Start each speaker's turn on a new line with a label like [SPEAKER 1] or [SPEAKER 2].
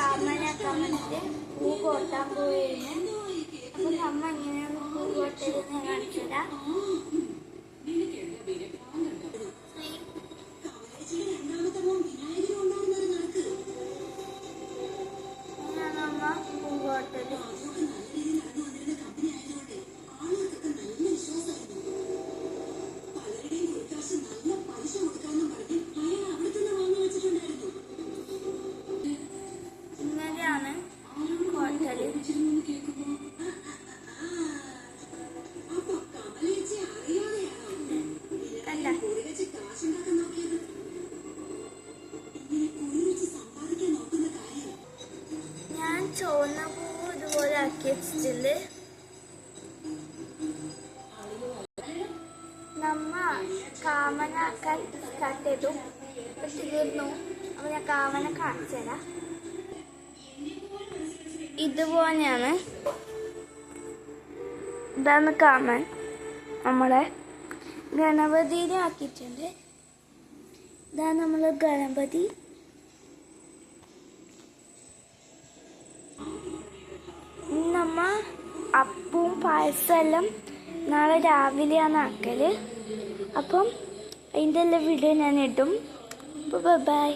[SPEAKER 1] ಸಾಮಾನ್ಯ ಕಮಂತೆ ಹೂ ಕೊಟ್ಟ ಹೂ ಏನು ಸಾಮಾನ್ಯ ಹೂ ಕೊಟ್ಟಿರೋದು ಕಾಣಿಸಿದ ചുവന്ന പൂ ഇതുപോലെ ആക്കി നമ്മ കാമന സ്റ്റാർട്ട് ചെയ്തു തീർന്നു അപ്പൊ ഞാൻ കാമന കാണിച്ചു ഇതുപോലെയാണ് ഇതാണ് കാമൻ നമ്മളെ ഗണപതിനെ ആക്കിയിട്ടുണ്ട് ഇതാണ് നമ്മൾ ഗണപതി ഇനി നമ്മ അപ്പവും പായസമെല്ലാം നാളെ രാവിലെയാണ് ആക്കൽ. അപ്പം അതിന്റെ എല്ലാം വീഡിയോ ഞാൻ ഇടും. അപ്പോൾ ബൈ